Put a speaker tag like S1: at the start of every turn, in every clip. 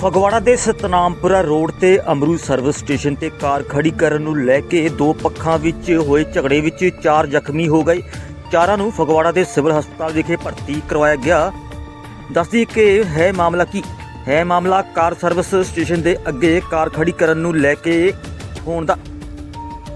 S1: ਫਗਵਾੜਾ ਦੇ ਸਤਨਾਮਪੁਰਾ ਰੋਡ ਤੇ Amru service station ਤੇ ਕਾਰ ਖੜੀ ਕਰਨ ਨੂੰ ਲੈ ਕੇ ਦੋ ਪੱਖਾਂ ਵਿੱਚ ਹੋਏ ਝਗੜੇ ਵਿੱਚ ਚਾਰ ਜ਼ਖਮੀ ਹੋ ਗਏ। ਚਾਰਾਂ ਨੂੰ ਫਗਵਾੜਾ ਦੇ ਸਿਵਲ ਹਸਪਤਾਲ ਵਿਖੇ ਭਰਤੀ ਕਰਵਾਇਆ ਗਿਆ। ਦੱਸਦੀ ਕਿ ਹੈ ਮਾਮਲਾ ਕੀ? ਹੈ ਮਾਮਲਾ ਕਾਰ ਸਰਵਿਸ ਸਟੇਸ਼ਨ ਦੇ ਅੱਗੇ ਕਾਰ ਖੜੀ ਕਰਨ ਨੂੰ ਲੈ ਕੇ ਹੋਣ ਦਾ।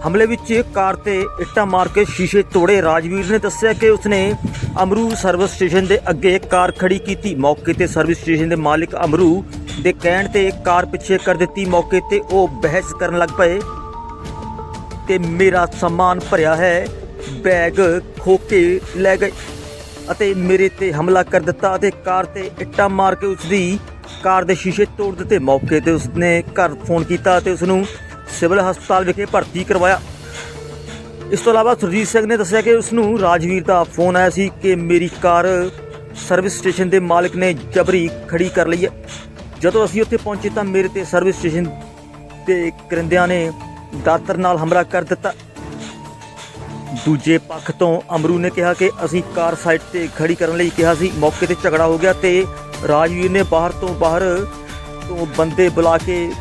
S1: ਹਮਲੇ ਵਿੱਚ ਕਾਰ ਤੇ ਇੱਟਾਂ ਮਾਰ ਕੇ ਸ਼ੀਸ਼ੇ ਤੋੜੇ। ਰਾਜਵੀਰ ਨੇ ਦੱਸਿਆ ਕਿ ਉਸਨੇ ਅਮਰੂ ਸਰਵਿਸ ਸਟੇਸ਼ਨ ਦੇ ਅੱਗੇ ਕਾਰ ਖੜੀ ਕੀਤੀ। ਮੌਕੇ ਤੇ ਸਰਵਿਸ ਸਟੇਸ਼ਨ ਦੇ ਮਾਲਕ ਅਮਰੂ ਦੇ ਕਹਿਣ ਤੇ ਕਾਰ ਪਿੱਛੇ ਕਰ ਦਿੱਤੀ ਮੌਕੇ ਤੇ ਉਹ ਬਹਿਸ ਕਰਨ ਲੱਗ ਪਏ ਤੇ ਮੇਰਾ ਸਮਾਨ ਭਰਿਆ ਹੈ, ਬੈਗ ਖੋ ਕੇ ਲੈ ਗਏ ਅਤੇ ਮੇਰੇ ਤੇ ਹਮਲਾ ਕਰ ਦਿੱਤਾ ਅਤੇ ਕਾਰ ਤੇ ਇੱਟਾਂ ਮਾਰ ਕੇ ਉਸ ਦੀ ਕਾਰ ਦੇ ਸ਼ੀਸ਼ੇ ਤੋੜ ਦਿੱਤੇ। ਮੌਕੇ ਤੇ ਉਸਨੇ ਘਰ ਫੋਨ ਕੀਤਾ ਅਤੇ ਉਸ ਨੂੰ ਸਿਵਲ ਹਸਪਤਾਲ ਵਿਖੇ ਭਰਤੀ ਕਰਵਾਇਆ। ਇਸ ਤੋਂ ਇਲਾਵਾ ਸੁਰਜੀਤ ਸਿੰਘ ਨੇ ਦੱਸਿਆ ਕਿ ਉਸ ਨੂੰ ਰਾਜਵੀਰ ਦਾ ਫੋਨ ਆਇਆ ਸੀ ਕਿ ਮੇਰੀ ਕਾਰ ਸਰਵਿਸ ਸਟੇਸ਼ਨ ਦੇ ਮਾਲਕ ਨੇ ਜਬਰੀ ਖੜੀ ਕਰ ਲਈ ਹੈ। ਜਦੋਂ ਅਸੀਂ ਉੱਥੇ ਪਹੁੰਚੇ ਤਾਂ ਮੇਰੇ ਤੇ ਸਰਵਿਸ ਸਟੇਸ਼ਨ 'ਤੇ ਕਰਿੰਦਿਆਂ ਨੇ ਦਾਤਰ ਨਾਲ ਹਮਲਾ ਕਰ ਦਿੱਤਾ। ਦੂਜੇ ਪੱਖ ਤੋਂ ਅਮਰੂ ਨੇ ਕਿਹਾ ਕਿ ਅਸੀਂ ਕਾਰ ਸਾਈਡ ਤੇ ਖੜੀ ਕਰਨ ਲਈ ਕਿਹਾ ਸੀ। ਮੌਕੇ ਤੇ ਝਗੜਾ ਹੋ ਗਿਆ ਤੇ ਰਾਜਵੀਰ ਨੇ ਬਾਹਰ ਤੋਂ ਬਾਹਰ ਤੋਂ ਬੰਦੇ ਬੁਲਾ ਕੇ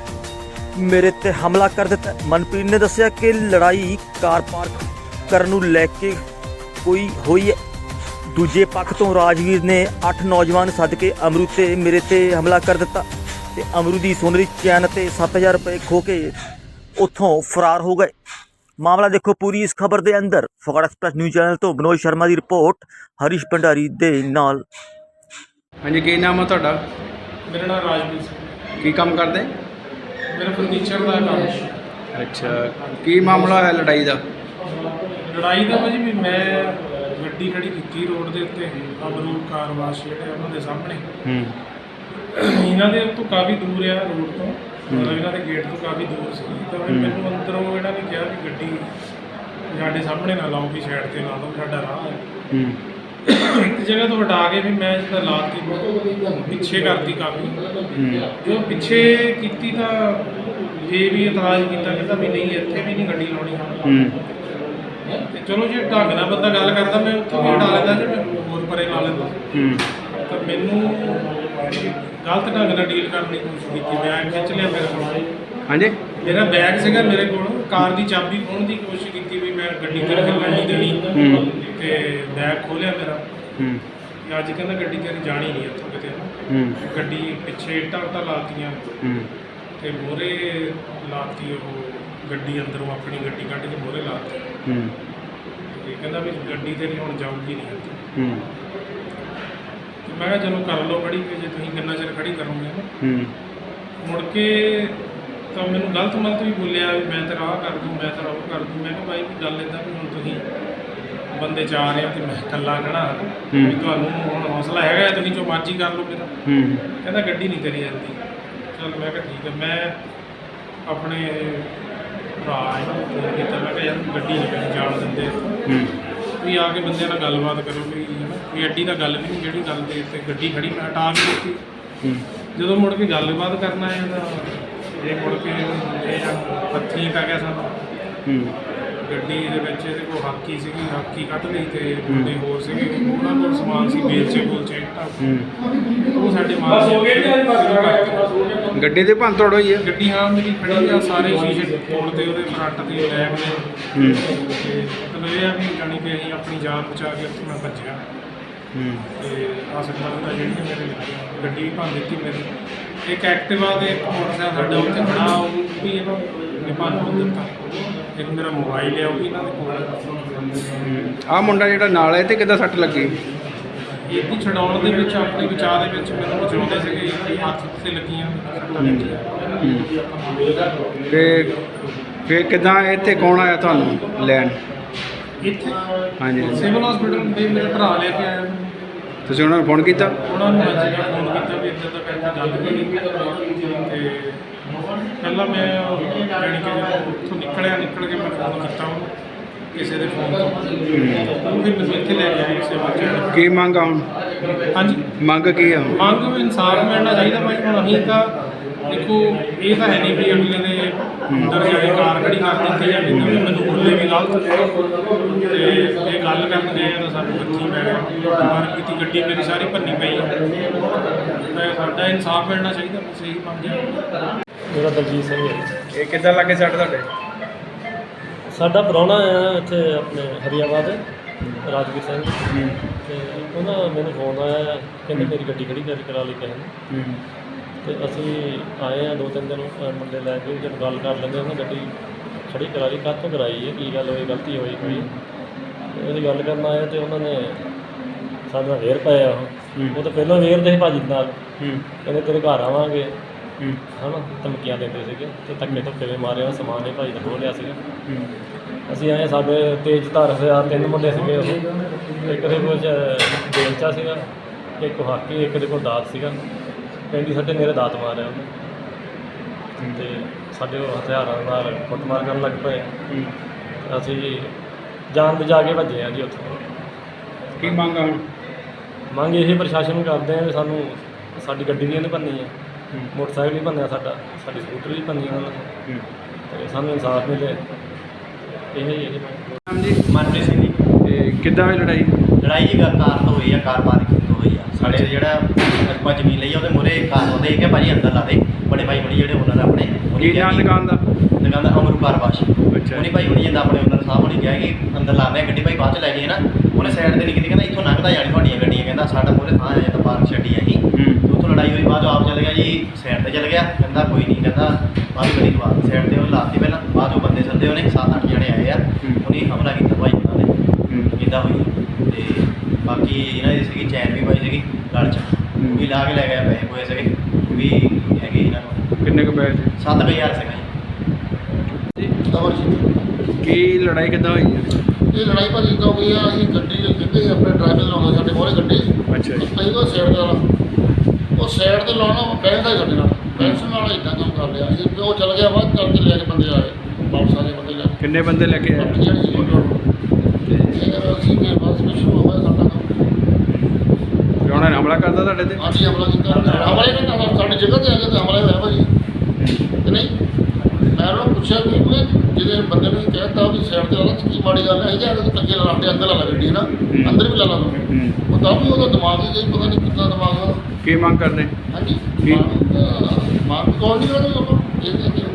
S1: ਮੇਰੇ ਤੇ ਹਮਲਾ ਕਰ ਦਿੱਤਾ। ਮਨਪ੍ਰੀਤ ਨੇ ਦੱਸਿਆ ਕਿ ਲੜਾਈ ਕਾਰ ਪਾਰਕ ਕਰਨ ਨੂੰ ਲੈ ਕੇ ਕੋਈ ਹੋਈ ਹੈ। ਦੂਜੇ ਪੱਖ ਤੋਂ ਰਾਜਵੀਰ ਨੇ 8 ਨੌਜਵਾਨ ਸੱਦ ਕੇ ਅਮਰੂ ਤੇ ਮੇਰੇ ਤੇ ਹਮਲਾ ਕਰ ਦਿੱਤਾ। ਤੇ ਅਮਰੂ ਦੀ ਸੋਨਰੀ ਚੈਨ ਤੇ 7000 ਰੁਪਏ ਖੋ ਕੇ ਉੱਥੋਂ ਫਰਾਰ ਹੋ ਗਏ। ਮਾਮਲਾ ਦੇਖੋ ਪੂਰੀ ਇਸ ਖਬਰ ਦੇ ਅੰਦਰ। ਫਗਵਾੜਾ ਐਕਸਪ੍ਰੈਸ ਨਿਊਜ਼ ਚੈਨਲ ਤੋਂ ਬਨੋਦ ਸ਼ਰਮਾ ਦੀ ਰਿਪੋਰਟ ਹਰੀਸ਼ ਭੰਡਾਰੀ ਦੇ ਨਾਲ।
S2: ਹਾਂਜੀ ਕੀ ਨਾਮ ਆ ਤੁਹਾਡਾ?
S3: ਮੇਰਾ ਨਾਮ ਰਾਜਵੀਰ ਸਿੰਘ।
S2: ਕੀ ਕੰਮ ਕਰਦੇ?
S3: ਮੇਰਾ ਫਰਨੀਚਰ ਦਾ ਕੰਮ ਹੈ।
S2: ਅੱਛਾ ਕੀ ਮਾਮਲਾ ਹੋਇਆ ਲੜਾਈ ਦਾ?
S3: ਲੜਾਈ ਦਾ ਭਾਜੀ ਵੀ ਮੈਂ ਗੱਡੀ ਖੜੀ ਕੀਤੀ ਰੋਡ ਦੇ ਉੱਤੇ। ਅਮਰੂ ਕਾਰ ਵਾਸ਼ ਜਿਹੜੇ ਆ ਉਹਨਾਂ ਦੇ ਸਾਹਮਣੇ।
S2: ਹੂੰ।
S3: ਇਹਨਾਂ ਦੇ ਤੋਂ ਕਾਫੀ ਦੂਰ ਆ ਰੋਡ ਤੋਂ। ਮਤਲਬ ਇਹਨਾਂ ਦੇ ਗੇਟ ਤੋਂ ਕਾਫੀ ਦੂਰ ਸੀ। ਤਾਂ ਵੀ ਮੈਨੂੰ ਅੰਦਰੋਂ ਇਹਨਾਂ ਨੇ ਕਿਹਾ ਵੀ ਗੱਡੀ ਸਾਡੇ ਸਾਹਮਣੇ ਨਾ ਲਾਓ ਵੀ ਸਾਈਡ ਤੇ ਲਾ ਦਿਓ ਸਾਡਾ ਰਾਹ ਹੈ। ਇੱਕ ਜਗ੍ਹਾ ਤੋਂ ਹਟਾ ਕੇ ਵੀ ਮੈਂ ਜਿੱਦਾਂ ਲਾਤੀ ਪਿੱਛੇ ਕਰਤੀ ਕਾਫੀ। ਜੋ ਪਿੱਛੇ ਕੀਤੀ ਤਾਂ ਇਹ ਵੀ ਇਤਰਾਜ਼ ਕੀਤਾ ਕਹਿੰਦਾ ਵੀ ਨਹੀਂ ਇੱਥੇ ਵੀ ਨਹੀਂ ਗੱਡੀ ਲਾਉਣੀ
S2: ਹੂੰ।
S3: ਤੇ ਚਲੋ ਜੇ ਢੰਗ ਨਾਲ ਬੰਦਾ ਗੱਲ ਕਰਦਾ ਮੈਂ ਉੱਥੇ ਵੀ ਹਟਾ ਲੈਂਦਾ ਜੇ ਮੈਂ ਹੋਰ ਪਰੇ ਲਾ ਲੈਂਦਾ। ਤਾਂ ਮੈਨੂੰ ਗਲਤ ਢੰਗ ਨਾਲ ਡੀਲ ਕਰਨ ਦੀ ਕੋਸ਼ਿਸ਼ ਕੀਤੀ ਮੈਂ ਖਿੱਚ ਲਿਆ ਮੇਰੇ ਕੋਲ।
S2: ਹਾਂਜੀ?
S3: ਮੇਰਾ ਬੈਗ ਸੀਗਾ ਮੇਰੇ ਕੋਲ ਕਾਰ ਦੀ ਚਾਬੀ ਖੋਹਣ ਦੀ ਕੋਸ਼ਿਸ਼ ਕੀਤੀ ਵੀ ਮੈਂ ਗੱਡੀ ਤੇਰੇ ਹਿੱਲਣ ਨਹੀਂ ਦੇਣੀ।
S2: ਹੂੰ।
S3: ਤੇ ਬੈਗ ਖੋਲਿਆ ਮੇਰਾ।
S2: ਹੂੰ।
S3: ਤੇ ਅੱਜ ਕਹਿੰਦਾ ਗੱਡੀ ਤੇਰੀ ਜਾਣੀ ਨਹੀਂ ਇੱਥੋਂ ਕਿਤੇ।
S2: ਹੂੰ।
S3: ਗੱਡੀ ਪਿੱਛੇ ਇੱਟਾਂ ਉੱਟਾਂ ਲਾਤੀਆਂ।
S2: ਹੂੰ।
S3: ਤੇ ਮੋਰੇ ਲਾਤੀ ਉਹ ਗੱਡੀ ਅੰਦਰੋਂ ਆਪਣੀ ਗੱਡੀ ਕੱਢ ਕੇ ਮੋਰੇ ਲਾਤੀ।
S2: ਹੂੰ।
S3: ਤੇ ਕਹਿੰਦਾ ਵੀ ਗੱਡੀ ਤੇਰੀ ਹੁਣ ਜਾਊਗੀ ਨਹੀਂ ਇੱਥੇ।
S2: ਹੂੰ।
S3: ਤੇ ਮੈਂ ਕਿਹਾ ਚਲੋ ਕਰ ਲਓ ਖੜੀ ਵੀ ਜੇ ਤੁਸੀਂ ਕਿੰਨਾ ਚਿਰ ਖੜੀ ਕਰੋਗੇ ਨਾ
S2: ਹੂੰ।
S3: ਮੁੜ ਕੇ ਤਾਂ ਮੈਨੂੰ ਗਲਤ ਮਲਤ ਵੀ ਬੋਲਿਆ ਵੀ ਮੈਂ ਤੇਰਾ ਆਹ ਕਰ ਦੂੰ ਮੈਂ ਤੇਰਾ ਉਹ ਕਰ ਦੂੰ। ਮੈਂ ਕਿਹਾ ਬਾਈ ਵੀ ਗੱਲ ਇਦਾਂ ਵੀ ਹੁਣ ਤੁਸੀਂ ਬੰਦੇ ਚਾਰ ਆ ਤੇ ਮੈਂ ਇਕੱਲਾ ਖੜਾ ਵੀ
S2: ਹੂੰ।
S3: ਤੁਹਾਨੂੰ ਹੁਣ ਹੌਸਲਾ ਹੈਗਾ ਹੈ, ਤੁਸੀਂ ਜੋ ਮਰਜ਼ੀ ਕਰ ਲਓ ਮੇਰਾ।
S2: ਹੂੰ।
S3: ਕਹਿੰਦਾ ਗੱਡੀ ਨਹੀਂ ਤੇਰੀ ਜਾਂਦੀ ਚਲ ਮੈਂ ਕਿਹਾ ਠੀਕ ਹੈ ਮੈਂ ਆਪਣੇ ਭਰਾ ਨੂੰ ਫੋਨ ਕੀਤਾ ਮੈਂ ਕਿਹਾ ਯਾਰ ਗੱਡੀ ਨਹੀਂ ਮੈਨੂੰ ਜਾਣ ਦਿੰਦੇ।
S2: ਹੂੰ।
S3: ਵੀ ਆ ਕੇ ਬੰਦਿਆਂ ਨਾਲ ਗੱਲਬਾਤ ਕਰੋ ਵੀ ਹਨਾ, ਵੀ ਐਡੀ ਤਾਂ ਗੱਲ ਵੀ ਨਹੀਂ ਜਿਹੜੀ ਗੱਲ ਦੇ ਉੱਤੇ ਗੱਡੀ ਖੜੀ ਮੈਂ ਹਟਾ ਵੀ ਦਿੱਤੀ। ਜਦੋਂ ਮੁੜ ਕੇ ਗੱਲਬਾਤ ਕਰਨਾ ਹੈ ਤਾਂ ਇਹ ਮੁੜ ਕੇ ਇਹ ਹੱਥੀਂ ਪੈ ਗਿਆ ਸਾਨੂੰ।
S2: ਹੂੰ।
S3: ਗੱਡੀ ਦੇ ਵਿੱਚ ਇਹਦੇ ਕੋਲ ਹਾਕੀ ਸੀਗੀ ਹਾਕੀ ਕੱਢ ਲਈ ਤੇ ਮੁੰਡੇ ਹੋਰ ਸੀਗੇ ਉਹਨਾਂ ਕੋਲ ਸਮਾਨ ਸੀ ਬੇਲਚੇ ਬੋਲਚੇ ਉਹ ਸਾਡੇ ਮਾਰ ਹੋ ਗਏ
S2: ਗੱਡੀ ਦੇ ਭੰਨ ਤੋੜ ਹੋਈ ਹੈ
S3: ਗੱਡੀ ਹਾਂ ਮੇਰੀ ਖੜੀ ਆ ਸਾਰੇ ਸ਼ੀਸ਼ੇ ਤੋੜਦੇ ਉਹਦੇ ਫਰੰਟ ਦੇ ਲੈਬ ਨੇ।
S2: ਹੂੰ।
S3: ਤੇ ਮਤਲਬ ਇਹ ਆ ਵੀ ਜਾਣੀ ਕਿ ਅਸੀਂ ਆਪਣੀ ਜਾਨ ਬਚਾ ਕੇ ਉੱਥੇ ਮੈਂ ਭੱਜਿਆ।
S2: ਹੂੰ।
S3: ਤੇ ਹਸਪਤਾਲ ਦਾ ਜਿਹੜੀ ਮੇਰੇ ਗੱਡੀ ਵੀ ਭੰਨ ਦਿੱਤੀ ਮੇਰੀ ਇੱਕ ਐਕਟਿਵਾ ਦੇ ਇੱਕ ਮੋਟਰਸਾਈਕਲ ਸਾਡਾ ਉੱਥੇ ਖੜਾ ਉਹ ਵੀ ਇਹਨਾਂ ਨੇ ਭੰਨ ਦਿੱਤਾ। ਇੱਕ ਮੇਰਾ ਮੋਬਾਈਲ ਹੈ ਉਹ ਵੀ ਇਹਨਾਂ ਦੇ ਕੋਲ
S2: ਆ ਮੁੰਡਾ ਜਿਹੜਾ ਨਾਲ ਹੈ ਤੇ ਕਿੱਦਾਂ ਸੱਟ ਲੱਗੀ?
S3: ਇਹਦੀ ਛਡਾਉਣ ਦੇ ਵਿੱਚ ਆਪਣੇ ਵਿਚਾਰ ਦੇ ਵਿੱਚ ਮੈਨੂੰ ਬਚਾਉਂਦੇ ਸੀਗੇ ਇਹ ਹੱਥ ਤੇ ਲੱਗੀਆਂ
S2: ਤੇ ਫਿਰ ਕਿੱਦਾਂ ਇੱਥੇ ਕੌਣ ਆਇਆ ਤੁਹਾਨੂੰ ਲੈਣ?
S3: ਇੱਥੇ
S2: ਹਾਂਜੀ।
S3: ਸਿਵਲ ਹਸਪੀਟਲ ਦੇ ਮੇਰੇ ਭਰਾ ਲੈ ਕੇ ਆਇਆ।
S2: ਤੁਸੀਂ ਉਹਨਾਂ ਨੂੰ ਫੋਨ ਕੀਤਾ?
S3: ਉਹਨਾਂ ਨੂੰ ਫੋਨ ਕੀਤਾ ਵੀ ਇੱਦਾਂ ਦਾ ਕਰਕੇ ਗੱਲ ਹੋਈ ਤੇ ਪਹਿਲਾਂ ਮੈਂ ਜਾਣੀ ਕਿ ਜਦੋਂ ਉੱਥੋਂ ਨਿਕਲਿਆ ਨਿਕਲ ਕੇ ਮੈਂ ਫੋਨ ਕੀਤਾ ਉਹਨੂੰ ਕਿਸੇ ਦੇ ਫੋਨ ਤੋਂ। ਉਹ ਫਿਰ ਮੈਨੂੰ ਇੱਥੇ ਲੈ ਕੇ ਆਏ ਸੇਵਾ ਚੈਨ
S2: ਕੀ ਮੰਗ ਆ ਹੁਣ?
S3: ਹਾਂਜੀ।
S2: ਮੰਗ ਕੀ ਆ
S3: ਮੰਗ ਵੀ ਇਨਸਾਫ ਮਿਲਣਾ ਚਾਹੀਦਾ ਭਾਈ ਹੁਣ ਅਸੀਂ ਤਾਂ ਦੇਖੋ ਇਹ ਤਾਂ ਹੈ ਨਹੀਂ ਵੀ ਅਗਲੇ ਨੇ ਅੰਦਰ ਜਾ ਕੇ ਕਾਰ ਖੜੀ ਕਰ ਦਿੱਤੀ ਜਾਂ ਕਿਤੇ ਵੀ ਮੈਨੂੰ ਬੋਲੇ ਵੀ ਗਲਤ ਤੇ ਇਹ ਗੱਲ ਕਰਨ ਗਏ ਆ ਤਾਂ ਸਾਨੂੰ ਹੱਥੀ ਪੈ ਗਿਆ ਮਾਰ ਕੀਤੀ ਗੱਡੀ ਮੇਰੀ ਸਾਰੀ ਭੰਨੀ ਪਈ ਆ। ਤੇ ਸਾਡਾ ਇਨਸਾਫ ਮਿਲਣਾ ਚਾਹੀਦਾ ਬਸ ਇਹੀ ਮੰਗ ਹੈ
S4: ਮੇਰਾ ਦਲਜੀਤ ਸਿੰਘ ਹੈ।
S2: ਇਹ ਕਿੱਦਾਂ ਲੱਗੇ ਸੱਟ ਤੁਹਾਡੇ?
S4: ਸਾਡਾ ਪ੍ਰਾਹੁਣਾ ਆ ਇੱਥੇ ਆਪਣੇ ਹਰੀਆਬਾਦ ਰਾਜਵੀਰ ਸਿੰਘ। ਤੇ ਉਹਨਾਂ ਮੈਨੂੰ ਫੋਨ ਆਇਆ ਕਹਿੰਦੇ ਮੇਰੀ ਗੱਡੀ ਖੜੀ ਕਰ ਕਰਾ ਲਈ ਕਿਸੇ ਨੇ। ਤੇ ਅਸੀਂ ਆਏ ਆ ਦੋ ਤਿੰਨ ਦਿਨ ਮੁੰਡੇ ਲੈ ਕੇ ਜਦ ਗੱਲ ਕਰ ਲੈਂਦੇ ਉਹਨਾਂ ਗੱਡੀ ਖੜੀ ਕਰਾ ਲਈ ਕਾਹਤੋਂ ਕਰਾਈ ਹੈ ਕੀ ਗੱਲ ਹੋਈ ਗਲਤੀ ਹੋਈ ਕੋਈ? ਤੇ ਉਹਦੀ ਗੱਲ ਕਰਨ ਆਏ ਤੇ ਉਹਨਾਂ ਨੇ ਸਾਡੇ ਵੇਰ ਪਾਇਆ ਉਹ। ਉਹ ਤਾਂ ਪਹਿਲਾਂ ਵੇਰ ਦੇ ਸੀ ਭਾਜੀ ਨਾਲ। ਕਹਿੰਦੇ ਤੇਰੇ ਘਰ ਆਵਾਂਗੇ। ਹਨਾ ਧਮਕੀਆਂ ਦਿੰਦੇ ਸੀਗੇ ਤੇ ਧੱਕੇ ਧੁੱਕੇ ਵੀ ਮਾਰੇ ਉਹ ਸਮਾਨ ਇਹ ਭਾਈ ਦਾ ਖੋਹ ਲਿਆ ਸੀਗਾ। ਅਸੀਂ ਆਏ ਸਾਡੇ ਤੇਜ਼ ਧਾਰ ਹਥਿਆਰ ਤਿੰਨ ਮੁੰਡੇ ਸੀਗੇ ਉਹ। ਇੱਕ ਦੇ ਕੋਲ ਬੇਲਚਾ ਸੀਗਾ ਇੱਕ ਹਾਕੀ ਇੱਕ ਦੇ ਕੋਲ ਦਾਤ ਸੀਗਾ। ਪੈਂਦੀ ਸਾਡੇ ਮੇਰੇ ਦਾਤ ਮਾਰਿਆ ਉਹਨੇ। ਤੇ ਸਾਡੇ ਉਹ ਹਥਿਆਰਾਂ ਨਾਲ ਕੁੱਟਮਾਰ ਕਰਨ ਲੱਗ ਪਏ। ਅਸੀਂ ਜਾਨ ਬਚਾ ਕੇ ਭੱਜੇ ਆ ਜੀ ਉੱਥੋਂ।
S2: ਕੀ ਮੰਗ ਆ ਹੁਣ?
S4: ਮੰਗ ਇਹ ਪ੍ਰਸ਼ਾਸਨ ਨੂੰ ਕਰਦੇ ਆ ਵੀ ਸਾਨੂੰ ਸਾਡੀ ਗੱਡੀ ਵੀ ਇਹਨੇ ਭੰਨੀ ਹੈ ਮੋਟਰਸਾਈਕਲ ਵੀ ਭੰਨਿਆ ਸਾਡਾ ਸਾਡੀ ਸਕੂਟਰ ਵੀ ਭੰਨੀ ਉਹਨਾਂ ਨੇ। ਤੇ ਸਾਨੂੰ ਇਨਸਾਫ ਮਿਲੇ। ਇਹ ਹੀ ਹੈ ਜੀ
S2: ਨਾਮ ਜੀ
S5: ਮਨਪ੍ਰੀਤ ਸਿੰਘ ਜੀ।
S2: ਤੇ ਕਿੱਦਾਂ ਹੋਈ ਲੜਾਈ?
S5: ਲੜਾਈ ਜੀ ਕਾਰ ਤੋਂ ਹੋਈ ਆ ਕਾਰ ਪਾਰਕਿੰਗ ਤੋਂ ਹੋਈ ਆ। ਸਾਡੇ ਜਿਹੜਾ ਆਪਾਂ ਜ਼ਮੀਨ ਲਈ ਆ ਉਹਦੇ ਮੂਹਰੇ ਕਾਰ ਉਹਦੇ ਕਿ ਭਾਜੀ ਅੰਦਰ ਲਾ ਦੇ ਬੜੇ ਭਾਈ ਬੜੀ ਜਿਹੜੇ ਓਨਰ ਆਪਣੇ ਉਹਨੇ
S2: ਕੀ
S5: ਕਿਹਾ
S2: ਨਾਮ
S5: ਕਿ-
S2: ਦੁਕਾਨ ਦਾ?
S5: ਦੁਕਾਨ ਦਾ ਅਮਰੂ ਕਾਰਵਾਸ਼
S2: ਅੱਛਾ।
S5: ਉਹਨੇ ਭਾਈ ਹੁਣੀ ਜਿੰਦਾ ਆਪਣੇ ਓਨਰ ਸਾਹਿਬ ਨੇ ਕਿਹਾ ਕਿ ਅੰਦਰ ਲਾਉਂਦੇ ਆ ਗੱਡੀ ਭਾਈ ਬਾਅਦ ਚ ਲੈ ਜਾਈਏ ਨਾ। ਉਹਨੇ ਸਾਈਡ ਤੇ ਨਿਕਲੀ ਕਹਿੰਦਾ ਇੱਥੋਂ ਲੰਘਦਾ ਜਾਣੀ ਤੁਹਾਡੀਆਂ ਗੱਡੀਆਂ ਕਹਿੰਦਾ ਸਾਡਾ ਮੂਹਰੇ ਥਾਂ ਹੈ ਤਾਂ ਪਾਰਕ ਛੱਡੀ ਆ ਤੇ ਉੱਥੋਂ ਲੜਾਈ ਹੋਈ ਬਾਅਦ ਆਪ ਚੱਲ ਗਿਆ ਜੀ ਸਾਈਡ ਤੇ ਚੱਲ ਗਿਆ ਕਹਿੰਦਾ ਕੋਈ ਨਹੀਂ ਕਹਿੰਦਾ ਬਾਅਦ ਗੱਡੀ ਦਵਾ ਸਾਈਡ ਤੇ ਉਹ ਲਾਤੀ ਪਹਿਲਾਂ ਬਾਅਦ ਉਹ ਬੰਦੇ ਸੱਦੇ ਉਹਨੇ 7-8 ਜਣੇ ਆਏ ਆ ਉਹਨੇ ਹਮਲਾ ਕੀਤਾ ਭਾਈ ਉਹਨਾਂ ਨੇ। ਇਦਾਂ ਹੋਈ। ਤੇ ਬਾਕੀ ਇਹਨਾਂ ਦੀ ਸੀਗੀ ਚੈਨ ਵੀ ਪਾਈ ਸੀਗੀ ਗਲ 'ਚ। ਉਹ ਵੀ ਲਾ ਕੇ ਲੈ ਗਿਆ ਪੈਸੇ ਪੋਏ ਸੀਗੇ। ਵੀ ਹੈਗੇ ਇਹਨਾਂ ਨੂੰ।
S2: ਕਿੰਨੇ ਕੁ ਪੈਸੇ?
S5: 7000 ਸੀਗਾ। ਜੀ
S6: ਅਮਰਜੀਤ
S2: ਕੀ ਲੜਾਈ ਕਿੱਦਾਂ ਹੋਈ ਹੈ?
S6: ਇਹ ਲੜਾਈ ਭਾਜੀ ਤਾਂ ਹੋਈ ਆ ਅਸੀਂ ਗੱਡੀ ਕਿੱਥੇ ਆਪਣੇ ਡਰਾਈਵਰ ਲਾਉਂਦਾ ਸਾਡੇ ਮੋਰੇ ਗੱਡੀ।
S2: ਅੱਛਾ ਜੀ।
S6: ਅਸੀਂ ਉਹ ਸਾਈਡ ਤੇ ਵਾਲਾ ਉਹ ਸਾਈਡ ਤੇ ਲਾਉਣਾ ਬੈਠਦਾ ਹੀ ਸਾਡੇ ਨਾਲ। ਬੈਂਸ ਨਾਲ ਇਦਾਂ ਕੰਮ ਕਰ ਲਿਆ। ਤੇ ਉਹ ਚੱਲ ਗਿਆ ਬਾਅਦ ਚੱਲ ਕੇ ਲੈ ਕੇ ਬੰਦੇ ਆਏ। ਵਾਪਸ ਆ ਗਏ ਬੰਦੇ ਲੈ
S2: ਕਿੰਨੇ ਬੰਦੇ ਲੈ ਕੇ
S6: ਕੇ
S2: ਆਏ
S6: ਸੀ ਇਹ ਅਸੀਂ ਫਿਰ ਬਸ ਵਿੱਚ ਸ਼ੁਰੂ ਹੋਇਆ ਸਾਡਾ ਕੰਮ।
S2: ਤੇ ਉਹਨਾਂ ਨੇ ਹਮਲਾ ਕਰਦਾ ਤੁਹਾਡੇ ਤੇ?
S6: ਆਂਟੀ ਹਮਲਾ ਕੀਤਾ। ਹਮਲਾ ਹੀ ਕਰਨਾ ਸਾਡੀ ਜਗ੍ਹਾ ਤੇ ਆ ਕੇ ਤੇ ਹਮਲਾ ਹੋਇਆ ਭਾਜੀ। ਕਿ ਨਹੀਂ ਮੈਂ ਉਹਨਾਂ ਨੂੰ ਪੁੱਛਿਆ ਕਿ ਉਹ ਜਿਹਦੇ ਬੰਦੇ ਨੇ ਕਹਿਤਾ ਵੀ ਸਾਈਡ ਤੇ ਲਾ ਕੀ ਮਾੜੀ ਗੱਲ ਹੈ? ਜਾਂ ਕਿ ਟੱਕੇ ਲਾ ਕੇ ਅੰਦਰ ਲਾ ਗੱਡੀ ਨਾ? ਅੰਦਰ ਵੀ ਲਾ ਲਾ। ਉਹ ਤਾਂ ਵੀ ਉਹਦਾ ਦਿਮਾਗ ਹੀ ਪਤਾ ਨਹੀਂ ਕਿੱਦਾਂ ਦਿਮਾਗ ਉਹਦਾ
S2: ਕੀ ਮੰਗ ਕਰਦੇ?
S6: ਹਾਂਜੀ।
S2: ਕੀ?
S6: ਮਾਂ ਨਹੀਂ ਉਹਦਾ ਇਹ